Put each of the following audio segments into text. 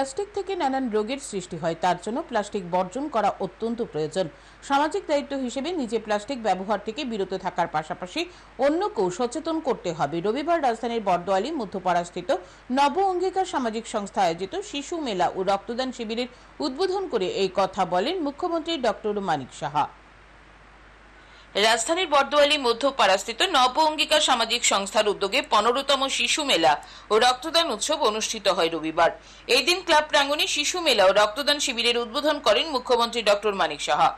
Plastic থেকে নানান রোগের সৃষ্টি হয়, তার জন্য প্লাস্টিক বর্জন করা অত্যন্ত প্রয়োজন। সামাজিক দায়িত্ব হিসেবে নিজে প্লাস্টিক ব্যবহার থেকে বিরত থাকার পাশাপাশি অন্যকেও সচেতন করতে হবে। রবিবার রাজধানীর বর্দোয়ালি মধ্যপাড়াস্থিত নব অঙ্গীকার সামাজিক সংস্থা আয়োজিত শিশু মেলা ও রক্তদান শিবিরের উদ্বোধন করে এই কথা বলেন মুখ্যমন্ত্রী ডক্টর মানিক সাহা। রাজধানীর বর্দোয়ালি মধ্যপাড়াস্থিত নব অঙ্গীকার সামাজিক সংস্থার উদ্যোগে পনেরোতম শিশু মেলা ও রক্তদান উৎসব অনুষ্ঠিত হয় রবিবার। এই দিন ক্লাব প্রাঙ্গণে শিশু মেলা ও রক্তদান শিবিরের উদ্বোধন করেন মুখ্যমন্ত্রী ডক্টর মানিক সাহা।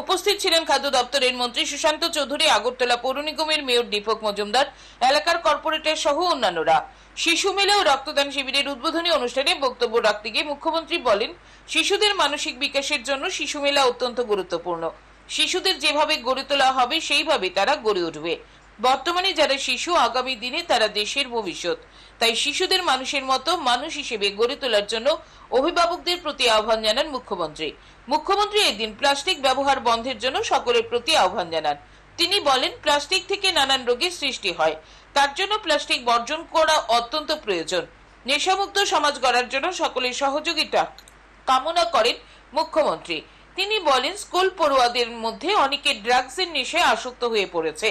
উপস্থিত ছিলেন খাদ্য দপ্তরের মন্ত্রী সুশান্ত চৌধুরী, আগরতলা পৌর নিগমের মেয়র দীপক মজুমদার, এলাকার কর্পোরেটর সহ অন্যান্যরা। শিশু মেলা ও রক্তদান শিবিরের উদ্বোধনী অনুষ্ঠানে বক্তব্য রাখতে গিয়ে মুখ্যমন্ত্রী বলেন, শিশুদের মানসিক বিকাশের জন্য শিশু মেলা অত্যন্ত গুরুত্বপূর্ণ। শিশুদের যেভাবে গড়ে তোলা হবে, সেইভাবে তারা গড়ে উঠবে। বর্তমানে যারা শিশু, আগামী দিনে তারা দেশের ভবিষ্যৎ। তাই শিশুদের মানুষের মতো মানুষ হিসেবে গড়ে তোলার জন্য অভিভাবকদের প্রতি আহ্বান জানান মুখ্যমন্ত্রী। মুখ্যমন্ত্রী এদিন প্লাস্টিক ব্যবহার বন্ধের জন্য সকলের প্রতি আহ্বান জানান। তিনি বলেন, প্লাস্টিক থেকে নানান রোগের সৃষ্টি হয়। তার জন্য প্লাস্টিক বর্জন করা অত্যন্ত প্রয়োজন। নেশামুক্ত সমাজ গড়ার জন্য সকলের সহযোগিতা কামনা করেন মুখ্যমন্ত্রী। তিনি বলেন, স্কুল পড়ুয়াদের মধ্যে অনেকে ড্রাগসের নেশায় আসক্ত হয়ে পড়েছে।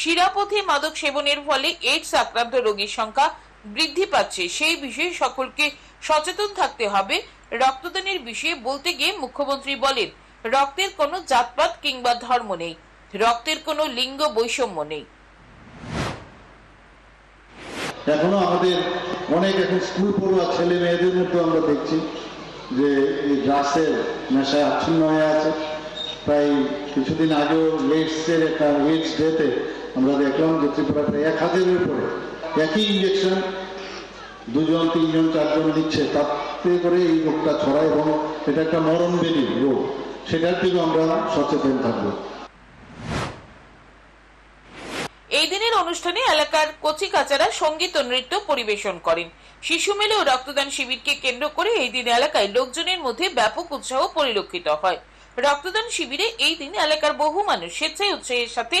শিরাপথে মাদক সেবনের ফলে এইডস আক্রান্ত রোগীর সংখ্যা বৃদ্ধি পাচ্ছে। সেই বিষয়ে সকলকে সচেতন থাকতে হবে রক্তদানের বিষয়ে বলতে গিয়ে মুখ্যমন্ত্রী বলেন, রক্তের কোনো জাতপাত কিংবা ধর্ম নেই। রক্তের কোনো লিঙ্গ বৈষম্য নেই। এখনও আমাদের অনেক এখন স্কুল পড়ুয়া ছেলে মেয়েদের মধ্যে আমরা দেখছি। যে এই ড্রাসের নেশায় আচ্ছন্ন হয়ে আছে। প্রায় কিছুদিন আগেও এইডসের একটা এইডস ডেতে আমরা দেখলাম যে ত্রিপুরা প্রায় এক হাজারের উপরে একই ইঞ্জেকশন দুজন, তিনজন, চারজন দিচ্ছে তাতে করে এই রোগটা ছড়ায় এবং এটা একটা মরণবেদী রোগ। সেটার দিকে আমরা সচেতন থাকব। এই দিনের অনুষ্ঠানে এলাকার কচি কাচারা সংগীত ও নৃত্য পরিবেশন করেন। শিশু মেলে ও রক্তদান শিবিরকে কেন্দ্র করে এই দিন এলাকায় লোকজনের মধ্যে ব্যাপক উৎসাহ পরিলক্ষিত হয়। রক্তদান শিবিরে এই দিন এলাকার বহু মানুষ স্বেচ্ছায় উৎসাহের সাথে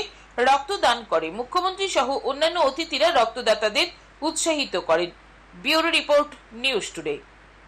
রক্তদান করে। মুখ্যমন্ত্রী সহ অন্যান্য অতিথিরা রক্তদাতাদের উৎসাহিত করেন। Bureau report news today.